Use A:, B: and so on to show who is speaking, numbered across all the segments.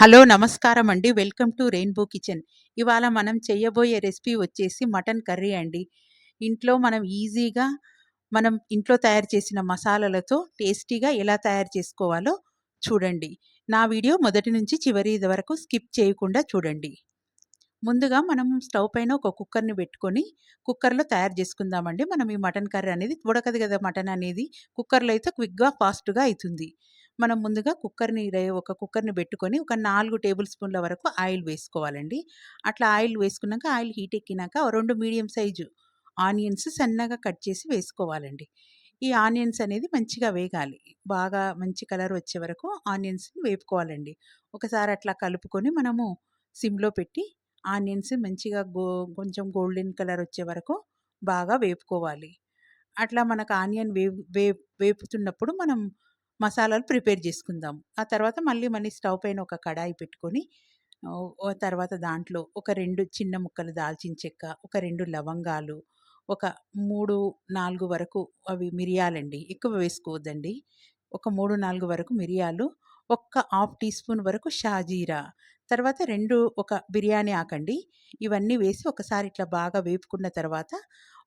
A: Hello నమస్కారం అండి welcome to rainbow kitchen. ఇవాళ మనం చేయబోయే రెసిపీ వచ్చేసి మటన్ కర్రీ అండి. ఇంట్లో మనం ఈజీగా మనం ఇంట్లో తయారు చేసిన మసాలాలతో టేస్టీగా ఎలా తయారు చేసుకోవాలో చూడండి. నా వీడియో మొదటి నుంచి చివరి వరకు స్కిప్ చేయకుండా చూడండి. ముందుగా మనం స్టవ్ పైన ఒక కుక్కర్ని పెట్టుకొని కుక్కర్లో తయారు చేసుకుందామండి. మనం ఈ మటన్ కర్రీ అనేది ఉడకదు కదా మటన్ అనేది. కుక్కర్లో అయితే క్విక్గా ఫాస్ట్గా అవుతుంది. మనం ముందుగా కుక్కర్ని ఒక కుక్కర్ని పెట్టుకొని ఒక నాలుగు టేబుల్ స్పూన్ల వరకు ఆయిల్ వేసుకోవాలండి. అట్లా ఆయిల్ వేసుకున్నాక ఆయిల్ హీట్ ఎక్కినాక రెండు మీడియం సైజు ఆనియన్స్ సన్నగా కట్ చేసి వేసుకోవాలండి. ఈ ఆనియన్స్ అనేది మంచిగా వేగాలి. బాగా మంచి కలర్ వచ్చే వరకు ఆనియన్స్ని వేపుకోవాలండి. ఒకసారి అట్లా కలుపుకొని మనము సిమ్లో పెట్టి ఆనియన్స్ మంచిగా గో కొంచెం గోల్డెన్ కలర్ వచ్చే వరకు బాగా వేపుకోవాలి. అట్లా మనకు ఆనియన్ వేపు వేపుతున్నప్పుడు మనం మసాలాలు ప్రిపేర్ చేసుకుందాం. ఆ తర్వాత మళ్ళీ మళ్ళీ స్టవ్ పైన ఒక కడాయి పెట్టుకొని తర్వాత దాంట్లో ఒక రెండు చిన్న ముక్కలు దాల్చిన చెక్క ఒక రెండు లవంగాలు ఒక మూడు నాలుగు వరకు అవి మిరియాలండి. ఎక్కువ వేసుకోవద్దండి. ఒక మూడు నాలుగు వరకు మిరియాలు ఒక్క హాఫ్ టీ స్పూన్ వరకు షాజీరా తర్వాత రెండు ఒక బిర్యానీ ఆకండి. ఇవన్నీ వేసి ఒకసారి ఇట్లా బాగా వేపుకున్న తర్వాత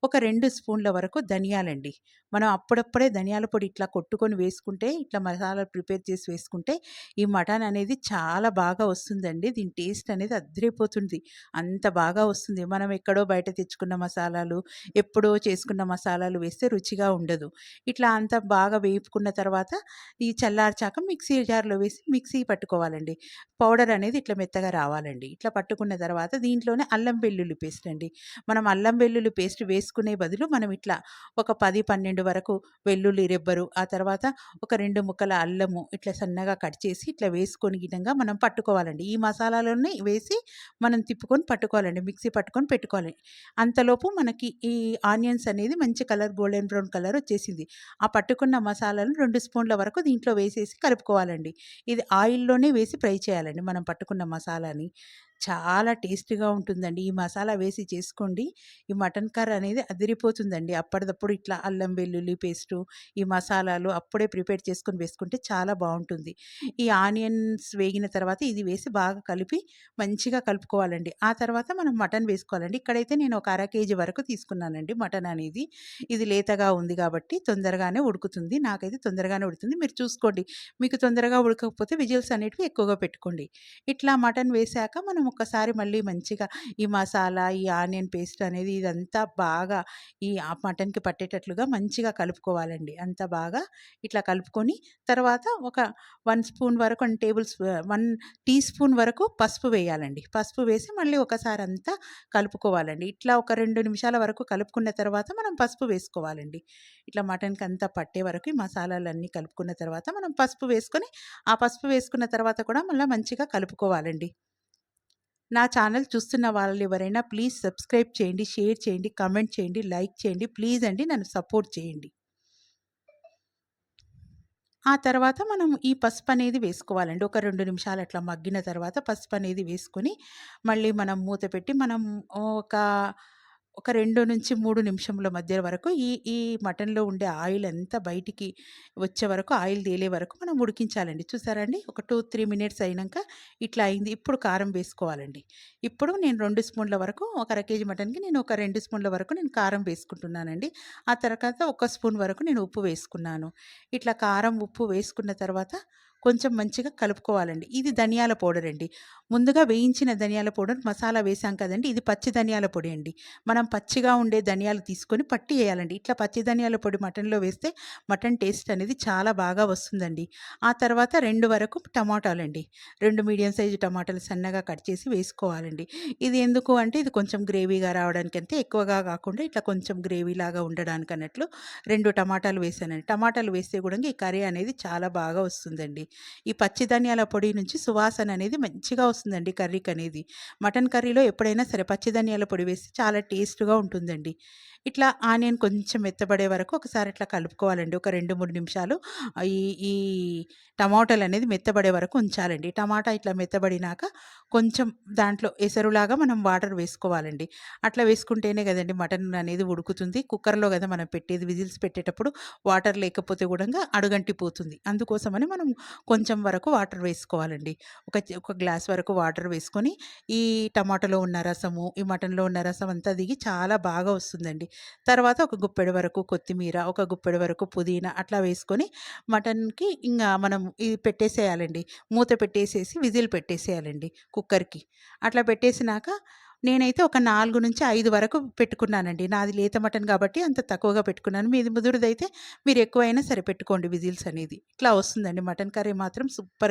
A: ఒక రెండు స్పూన్ల వరకు ధనియాలండి. మనం అప్పుడప్పుడే ధనియాల పొడి ఇట్లా కొట్టుకొని వేసుకుంటే ఇట్లా మసాలా ప్రిపేర్ చేసి వేసుకుంటే ఈ మటన్ అనేది చాలా బాగా వస్తుందండి. దీని టేస్ట్ అనేది అద్దరిపోతుంది అంత బాగా వస్తుంది. మనం ఎక్కడో బయట తెచ్చుకున్న మసాలాలు ఎప్పుడో చేసుకున్న మసాలాలు వేస్తే రుచిగా ఉండదు. ఇట్లా అంత బాగా వేపుకున్న తర్వాత ఈ చల్లార్చాక మిక్సీ జార్లో వేసి మిక్సీ పట్టుకోవాలండి. పౌడర్ అనేది ఇట్లా మెత్తగా రావాలండి. ఇట్లా పట్టుకున్న తర్వాత దీంట్లోనే అల్లం వెల్లుల్లి పేస్ట్ అండి మనం అల్లం వెల్లుల్లి పేస్ట్ తీసుకునే బదులు మనం ఇట్లా ఒక పది పన్నెండు వరకు వెల్లుల్లి రెబ్బరు ఆ తర్వాత ఒక రెండు ముక్కల అల్లము ఇట్లా సన్నగా కట్ చేసి ఇట్లా వేసుకొని గినంగా మనం పట్టుకోవాలండి. ఈ మసాలాలోనే వేసి మనం తిప్పుకొని పట్టుకోవాలండి. మిక్సీ పట్టుకొని పెట్టుకోవాలి. అంతలోపు మనకి ఈ ఆనియన్స్ అనేది మంచి కలర్ గోల్డెన్ బ్రౌన్ కలర్ వచ్చేసింది. ఆ పట్టుకున్న మసాలాను రెండు స్పూన్ల వరకు దీంట్లో వేసేసి కలుపుకోవాలండి. ఇది ఆయిల్లోనే వేసి ఫ్రై చేయాలండి మనం పట్టుకున్న మసాలాని. చాలా టేస్టీగా ఉంటుందండి. ఈ మసాలా వేసి చేసుకోండి. ఈ మటన్ కర్రీ అనేది అదిరిపోతుందండి. అప్పటిదప్పుడు ఇట్లా అల్లం వెల్లుల్లి పేస్టు ఈ మసాలాలు అప్పుడే ప్రిపేర్ చేసుకొని వేసుకుంటే చాలా బాగుంటుంది. ఈ ఆనియన్స్ వేగిన తర్వాత ఇది వేసి బాగా కలిపి మంచిగా కలుపుకోవాలండి. ఆ తర్వాత మనం మటన్ వేసుకోవాలండి. ఇక్కడైతే నేను ఒక అర కేజీ వరకు తీసుకున్నానండి మటన్ అనేది. ఇది లేతగా ఉంది కాబట్టి తొందరగానే ఉడుకుతుంది. నాకైతే తొందరగానే ఉడుకుతుంది. మీరు చూసుకోండి. మీకు తొందరగా ఉడకకపోతే విజిల్స్ అనేటివి ఎక్కువగా పెట్టుకోండి. ఇట్లా మటన్ వేసాక మనం ఒక్కసారి మళ్ళీ మంచిగా ఈ మసాలా ఈ ఆనియన్ పేస్ట్ అనేది ఇదంతా బాగా ఈ మటన్కి పట్టేటట్లుగా మంచిగా కలుపుకోవాలండి. అంత బాగా ఇట్లా కలుపుకొని తర్వాత ఒక వన్ స్పూన్ వరకు one table one teaspoon వరకు పసుపు వేయాలండి. పసుపు వేసి మళ్ళీ ఒకసారి అంతా కలుపుకోవాలండి. ఇట్లా ఒక రెండు నిమిషాల వరకు కలుపుకున్న తర్వాత మనం పసుపు వేసుకోవాలండి. ఇట్లా మటన్కి అంతా పట్టే వరకు ఈ మసాలాలన్నీ కలుపుకున్న తర్వాత మనం పసుపు వేసుకొని ఆ పసుపు వేసుకున్న తర్వాత కూడా మళ్ళీ మంచిగా కలుపుకోవాలండి. నా ఛానల్ చూస్తున్న వాళ్ళు ఎవరైనా ప్లీజ్ సబ్స్క్రైబ్ చేయండి షేర్ చేయండి కమెంట్ చేయండి లైక్ చేయండి ప్లీజ్ అండి నన్ను సపోర్ట్ చేయండి. ఆ తర్వాత మనం ఈ పసుపు అనేది వేసుకోవాలండి. ఒక రెండు నిమిషాలు అట్లా మగ్గిన తర్వాత పసుపు అనేది వేసుకొని మళ్ళీ మనం మూత పెట్టి మనం ఒక ఒక రెండు నుంచి మూడు నిమిషముల మధ్య వరకు ఈ ఈ మటన్లో ఉండే ఆయిల్ అంతా బయటికి వచ్చే వరకు ఆయిల్ తేలే వరకు మనం ఉడికించాలండి. చూసారండి ఒక టూ త్రీ మినిట్స్ అయినాక ఇట్లా అయింది. ఇప్పుడు కారం వేసుకోవాలండి. ఇప్పుడు నేను రెండు స్పూన్ల వరకు ఒక అర కేజీ మటన్కి నేను ఒక రెండు స్పూన్ల వరకు నేను కారం వేసుకుంటున్నానండి. ఆ తర్వాత ఒక స్పూన్ వరకు నేను ఉప్పు వేసుకున్నాను. ఇట్లా కారం ఉప్పు వేసుకున్న తర్వాత కొంచెం మంచిగా కలుపుకోవాలండి. ఇది ధనియాల పౌడర్ అండి. ముందుగా వేయించిన ధనియాల పౌడర్ మసాలా వేసాం కదండి ఇది పచ్చి ధనియాల పొడి అండి. మనం పచ్చిగా ఉండే ధనియాలు తీసుకొని పట్టి వేయాలండి. ఇట్లా పచ్చి ధనియాల పొడి మటన్లో వేస్తే మటన్ టేస్ట్ అనేది చాలా బాగా వస్తుందండి. ఆ తర్వాత రెండు వరకు టమాటాలు అండి రెండు మీడియం సైజు టమాటాలు సన్నగా కట్ చేసి వేసుకోవాలండి. ఇది ఎందుకు అంటే ఇది కొంచెం గ్రేవీగా రావడానికి అంతే ఎక్కువగా కాకుండా ఇట్లా కొంచెం గ్రేవీ లాగా ఉండడానికి అన్నట్లు రెండు టమాటాలు వేసానండి. టమాటాలు వేస్తే కూడా ఈ కర్రీ అనేది చాలా బాగా వస్తుందండి. ఈ పచ్చి ధనియాల పొడి నుంచి సువాసన అనేది మంచిగా వస్తుందండి కర్రీకి అనేది మటన్ కర్రీలో ఎప్పుడైనా సరే పచ్చి ధనియాల పొడి వేస్తే చాలా టేస్ట్గా ఉంటుందండి. ఇట్లా ఆనియన్ కొంచెం మెత్తబడే వరకు ఒకసారి ఇట్లా కలుపుకోవాలండి. ఒక రెండు మూడు నిమిషాలు ఈ ఈ టమాటాలు అనేది మెత్తబడే వరకు ఉంచాలండి. టమాటా ఇట్లా మెత్తబడినాక కొంచెం దాంట్లో ఎసరులాగా మనం వాటర్ వేసుకోవాలండి. అట్లా వేసుకుంటేనే కదండి మటన్ అనేది ఉడుకుతుంది. కుక్కర్లో కదా మనం పెట్టేది విజిల్స్ పెట్టేటప్పుడు వాటర్ లేకపోతే కూడా అడుగంటిపోతుంది. అందుకోసమని మనం కొంచెం వరకు వాటర్ వేసుకోవాలండి. ఒక ఒక గ్లాస్ వరకు వాటర్ వేసుకొని, ఈ టమాటోలో ఉన్న రసము, ఈ మటన్‌లో ఉన్న రసం అంతా దిగి చాలా బాగా వస్తుందండి. తర్వాత ఒక గుప్పెడు వరకు కొత్తిమీర, ఒక గుప్పెడు వరకు పుదీనా అట్లా వేసుకొని మటన్‌కి ఇంకా మనం ఇది పెట్టేసేయాలండి. మూత పెట్టేసేసి విజిల్ పెట్టేసేయాలండి కుక్కర్‌కి. అట్లా పెట్టేసినాక నేనైతే ఒక 4-5 వరకు పెట్టుకున్నానండి. నాది లేత మటన్ కాబట్టి అంత తక్కువగా పెట్టుకున్నాను. మీది ముదురుదైతే మీరు ఎక్కువైనా సరే పెట్టుకోండి విజిల్స్ అనేది. ఇట్లా వస్తుందండి మటన్ కర్రీ మాత్రం సూపర్